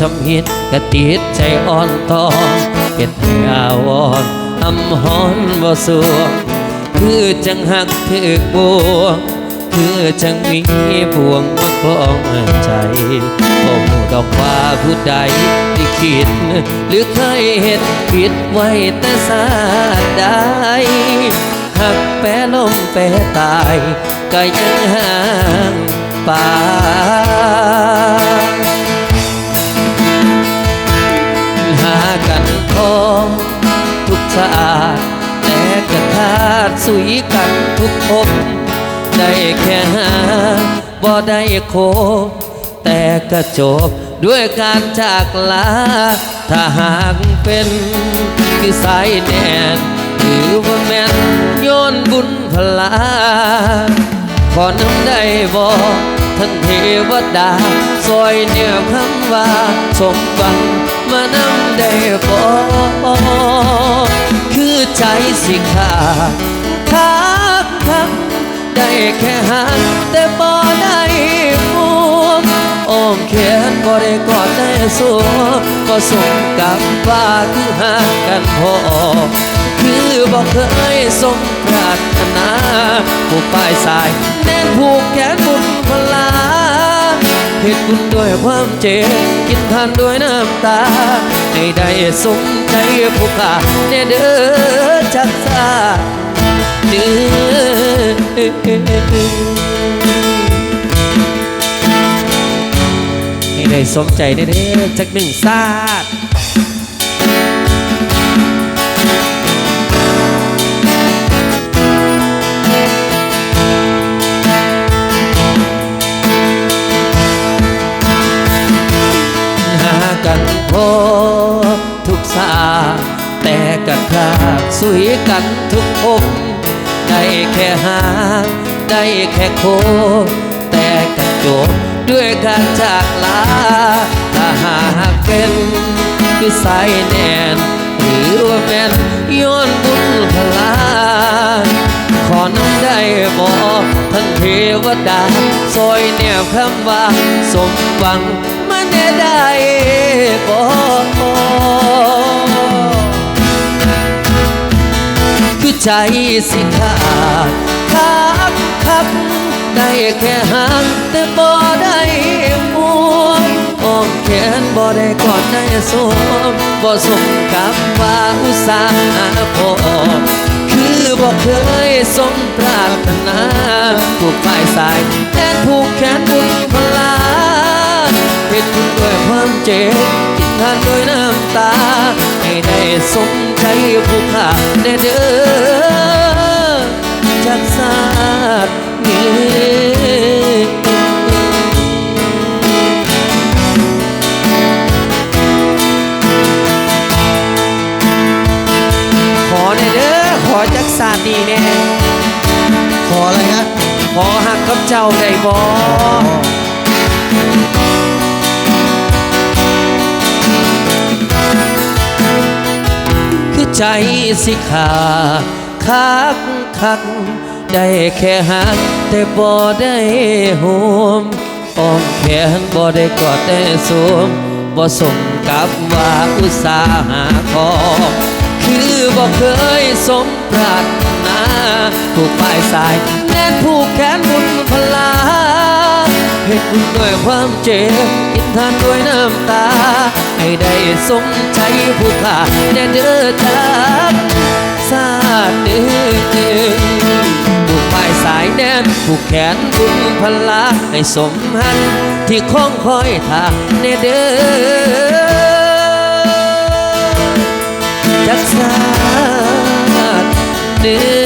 ทำหินกะติดใจอ่อนตอนเป็นให้อาวรณ์อำหอนบ่สวงคือจังหักถึกบวงคือจังมีพวงมาคล้องใจบ่ฮู้ดอกว่าผู้ใดที่คิด หรือเคยเห็นผิดไว้แต่สาดใดหักแปรลมแปรตายก็ยังห่างป่า กันพอทุกชาติแต่กระทาดสุยกันทุกภพได้แค่หาบ่ได้โค แต่ก็จบด้วยการจากลา ถ้าหากเป็นคือสายแนนหรือว่าแม่นโยนบุญพลา ขอน้ำได้บ่ ท่านเทวดาซอยเนี่ยคำว่าสมหวังมานำได้บ่คือใจสิขาดทักทักได้แค่หักแต่บ่ได้มวงอ้อมแขนบ่ได้กอดได้สวมก็สมกับว่าคือหักกันพอคือบอกเคยสมารถนาผู้ปลายสายแน่นผูกแขนบุญพลาเหตุบุญด้วยความเจ็บกินทานด้วยน้ำตา ให้ได้สมใจผู้ขาแน่เด้อจักษาเด้อให้ได้สมใจเด้อจักหนึ่งซาด แต่กระคาบสุยกันทุกอกได้แค่หา ได้แค่โค แต่กระจบด้วยการจากลาถ้าหากเป็นคือสายแนน หรือว่าแม่นย้อนบุญพลาขอน้ำได้บอกท่านเทวดาซอยแนวคำว่า สมหวังมาแน่ได้บอก ใจสิขาดคักคักได้แค่หางแต่บ่ได้มวงอ้อมแขนบ่ได้กอดได้สวมบ่สมกับว่าอุตสาห์พอคือบอกเคยสมปรารถนาผูกปลายสายแทนผูกแขนบุญพลาเหตุคุณด้วยความเจ็บกินทานด้วยน้ำตาให้ได้สม ผู้ขาแน่เด้อจากศาสตร์นี้ขอแน่เด้อขอจักศาสตร์นี้แน่ขออะไรฮะขอหักกับเจ้าได้บ่ ใจสิขาคักคักได้แค่หักแต่บ่ได้หวมอ้อมแขนบ่ได้กอดได้สวมบ่สมกับว่าอุตสาหาขอคือบ่เคยสมปรารถนาผูกปลายสายแน่นผูกแขนบุญพลาเหตุบุญด้วยความเจ็บกินทานด้วยน้ำตา ให้ได้สมใจผู้ขาแน่เด้อจักสาดเด้อผูกปลายสายแน่นผูกแขนบุญพลาให้สมหันที่คล้องคอยท่าแน่เด้อจักสาดเด้อ